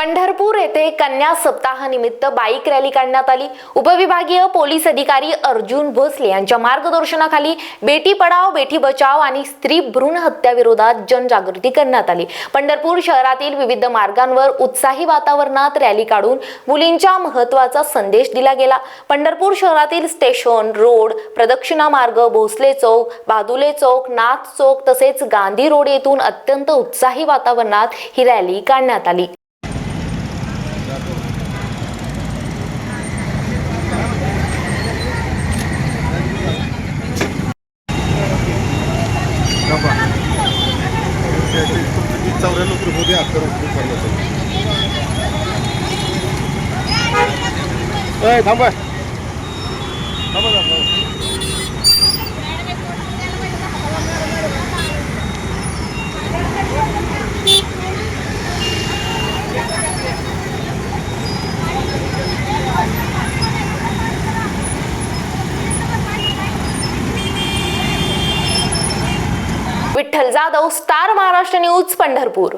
पंढरपूर येथे कन्या सप्ताहानिमित्त बाईक रॅली काढण्यात आली. उपविभागीय पोलीस अधिकारी अर्जुन भोसले यांच्या मार्गदर्शनाखाली बेटी पढाव बेटी बचाव आणि स्त्री भ्रूण हत्याविरोधात जनजागृती करण्यात आली. पंढरपूर शहरातील विविध मार्गांवर उत्साही वातावरणात रॅली काढून मुलींच्या महत्त्वाचा संदेश दिला गेला. पंढरपूर शहरातील स्टेशन रोड प्रदक्षिणा मार्ग भोसले चौक बादुले चौक नाथ चौक तसेच गांधी रोड येथून अत्यंत उत्साही वातावरणात ही रॅली काढण्यात आली. डबा त्याचे तुमचं ती चौऱ्याण्णव रुपये अकरा रुपये. चाललं थांबा थांबा विठ्ठल जाधव स्टार महाराष्ट्र न्यूज पंढरपूर.